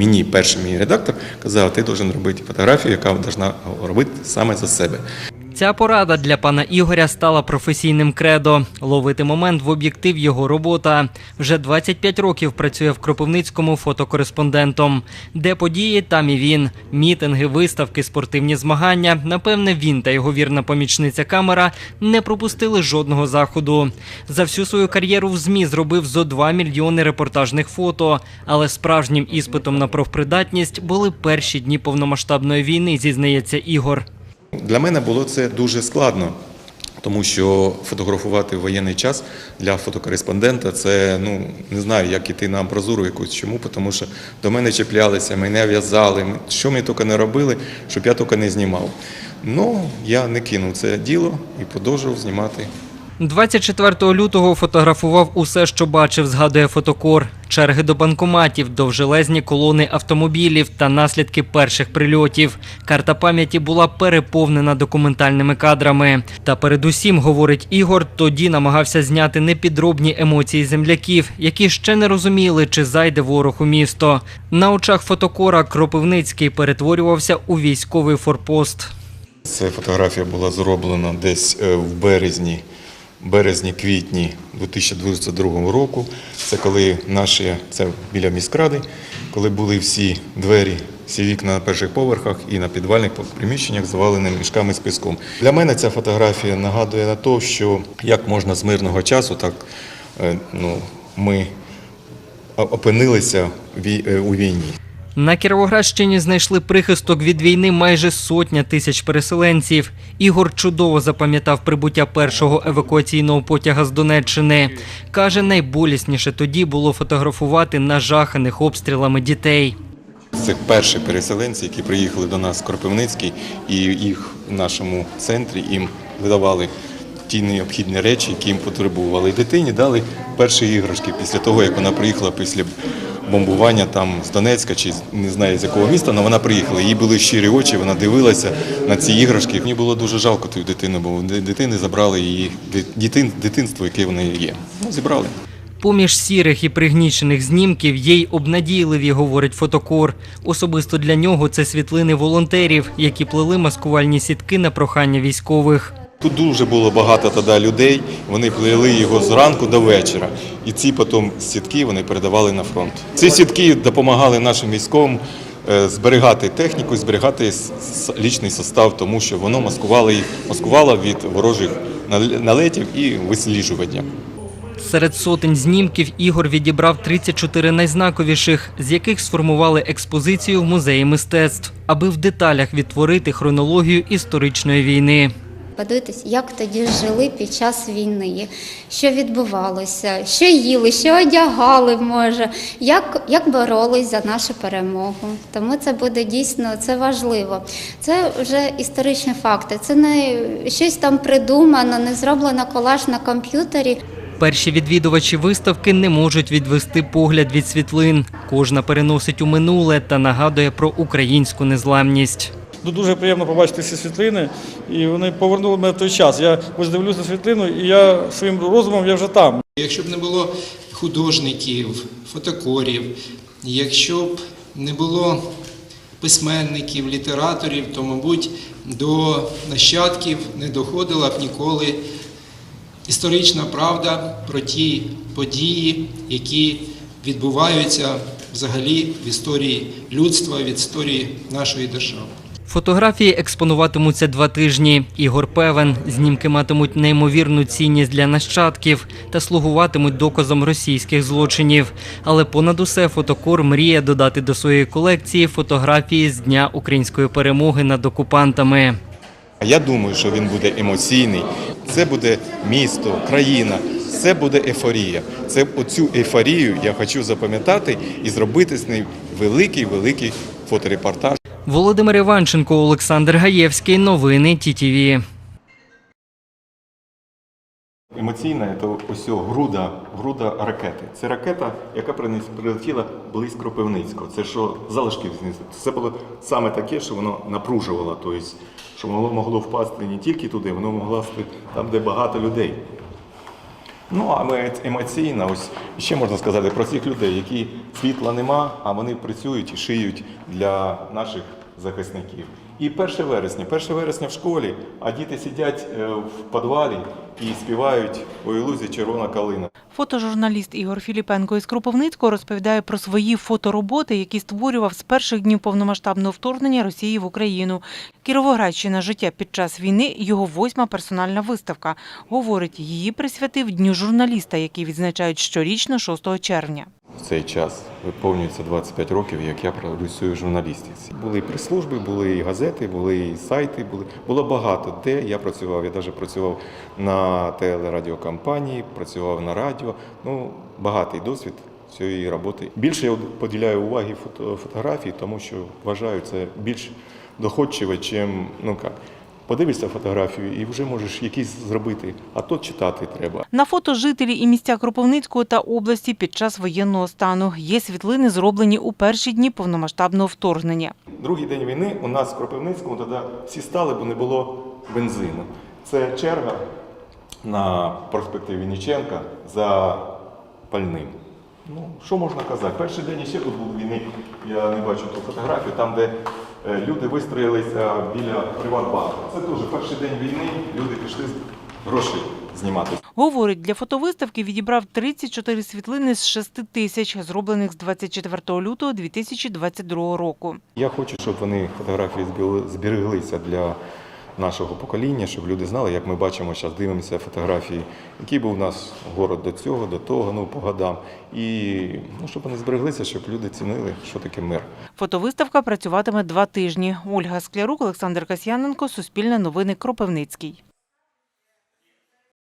мені перший мій редактор казав, ти должен робити фотографію, яка должна робити саме за себе. Ця порада для пана Ігоря стала професійним кредо. Ловити момент в об'єктив його робота. Вже 25 років працює в Кропивницькому фотокореспондентом. Де події, там і він. Мітинги, виставки, спортивні змагання. Напевне, він та його вірна помічниця камера не пропустили жодного заходу. За всю свою кар'єру в ЗМІ зробив зо 2 мільйони репортажних фото. Але справжнім іспитом на профпридатність були перші дні повномасштабної війни, зізнається Ігор. Для мене було це дуже складно, тому що фотографувати в воєнний час для фотокореспондента це ну не знаю, як іти на амбразуру якусь. Чому? Тому що до мене чіплялися, мене в'язали. Що ми тільки не робили, щоб я тільки не знімав. Ну я не кинув це діло і продовжував знімати 24 лютого фотографував усе, що бачив, згадує фотокор. Черги до банкоматів, довжелезні колони автомобілів та наслідки перших прильотів. Карта пам'яті була переповнена документальними кадрами. Та передусім, говорить Ігор, тоді намагався зняти непідробні емоції земляків, які ще не розуміли, чи зайде ворог у місто. На очах фотокора Кропивницький перетворювався у військовий форпост. Ця фотографія була зроблена десь е, в березні, березні-квітні 2022 року. Це коли наші, це біля міськради, коли були всі двері, всі вікна на перших поверхах і на підвальних приміщеннях завалені мішками з піском. Для мене ця фотографія нагадує на те, що як можна з мирного часу, так е, ну, ми опинилися е, у війні. На Кіровоградщині знайшли прихисток від війни майже сотня тисяч переселенців. Ігор чудово запам'ятав прибуття першого евакуаційного потяга з Донеччини. Каже, найболісніше тоді було фотографувати нажаханих обстрілами дітей. Це перші переселенці, які приїхали до нас в Кропивницький, і їх в нашому центрі їм видавали ті необхідні речі, які їм потребували. Дитині дали перші іграшки після того, як вона приїхала після бомбування там з Донецька чи не знаю з якого міста, але вона приїхала. Їй були щирі очі, вона дивилася на ці іграшки. Мені було дуже жалко ту дитину, бо дитини забрали її дитин, дитинство, яке в неї є. Ну, зібрали. Поміж сірих і пригнічених знімків є й обнадійливі, говорить фотокор. Особисто для нього це світлини волонтерів, які плели маскувальні сітки на прохання військових. Тут дуже було багато тоді людей. Вони плели його зранку до вечора. І ці потім сітки вони передавали на фронт. Ці сітки допомагали нашим військовим е, зберігати техніку, зберігати лічний состав, тому що воно маскувало їх, маскувало від ворожих налетів і висліджування. Серед сотень знімків Ігор відібрав 34 найзнаковіших, з яких сформували експозицію в музеї мистецтв, аби в деталях відтворити хронологію історичної війни. Подивитись, як тоді жили під час війни, що відбувалося, що їли, що одягали, може, як, як боролись за нашу перемогу. Тому це буде дійсно це важливо. Це вже історичні факти. Це не щось там придумано, не зроблено колаж на комп'ютері. Перші відвідувачі виставки не можуть відвести погляд від світлин. Кожна переносить у минуле та нагадує про українську незламність. Ну, Дуже приємно побачити ці світлини, і вони повернули мене в той час. Я ось дивлюся світлину, і я своїм розумом я вже там. Якщо б не було художників, фотокорів, якщо б не було письменників, літераторів, то, мабуть, до нащадків не доходила б ніколи історична правда про ті події, які відбуваються взагалі в історії людства, в історії нашої держави. Фотографії експонуватимуться два тижні. Ігор певен, знімки матимуть неймовірну цінність для нащадків та слугуватимуть доказом російських злочинів. Але понад усе фотокор мріє додати до своєї колекції фотографії з дня української перемоги над окупантами. Я думаю, що він буде емоційний. Це буде місто, країна, це буде ейфорія. Це оцю ейфорію я хочу запам'ятати і зробити з нею великий великий фоторепортаж. Володимир Іванченко, Олександр Гаєвський. Новини ТІТІВІ. Емоційна це ось груда, груда ракети. Це ракета, яка прилетіла близько Кропивницького. Це що залишки. Це було саме таке, що воно напружувало, тобто, що воно могло впасти не тільки туди, воно могло впасти там, де багато людей. Ну а ми емоційно, ось ще можна сказати про цих людей, які світла нема, а вони працюють і шиють для наших захисників. І 1 вересня, 1 вересня в школі, а діти сидять е, в підвалі і співають у ілузі червона калина. Фотожурналіст Ігор Філіпенко із Кропивницького розповідає про свої фотороботи, які створював з перших днів повномасштабного вторгнення Росії в Україну. Кіровоградщина життя під час війни його восьма персональна виставка. Говорить, її присвятив Дню журналіста, який відзначають щорічно 6 червня. В цей час виповнюється 25 років, як я працюю в журналістиці. Були і прес-служби, були і газети, були і сайти, були було багато де я працював. Я навіть працював на телерадіокампанії, працював на радіо. Ну, багатий досвід цієї роботи. Більше я поділяю уваги фото, фотографії, тому що вважаю це більш доходчиве, чим ну як. Подивишся фотографію і вже можеш якісь зробити, а то читати треба. На фото жителі і місця Кропивницького та області під час воєнного стану є світлини, зроблені у перші дні повномасштабного вторгнення. Другий день війни у нас в Кропивницькому тоді всі стали, бо не було бензину. Це черга на проспекті Вінниченка за пальним. Ну, що можна казати? Перший день ще тут був війни, я не бачу ту фотографію, там, де люди вистроїлися біля Приватбанку. Це теж перший день війни, люди пішли гроші знімати. Говорить, для фотовиставки відібрав 34 світлини з 6 тисяч, зроблених з 24 лютого 2022 року. Я хочу, щоб вони фотографії збіли- збереглися для нашого покоління, щоб люди знали, як ми бачимо, зараз дивимося фотографії, який був у нас город до цього, до того, ну по годам. І ну, щоб вони збереглися, щоб люди цінили, що таке мир. Фотовиставка працюватиме два тижні. Ольга Склярук, Олександр Касьяненко, Суспільне новини, Кропивницький.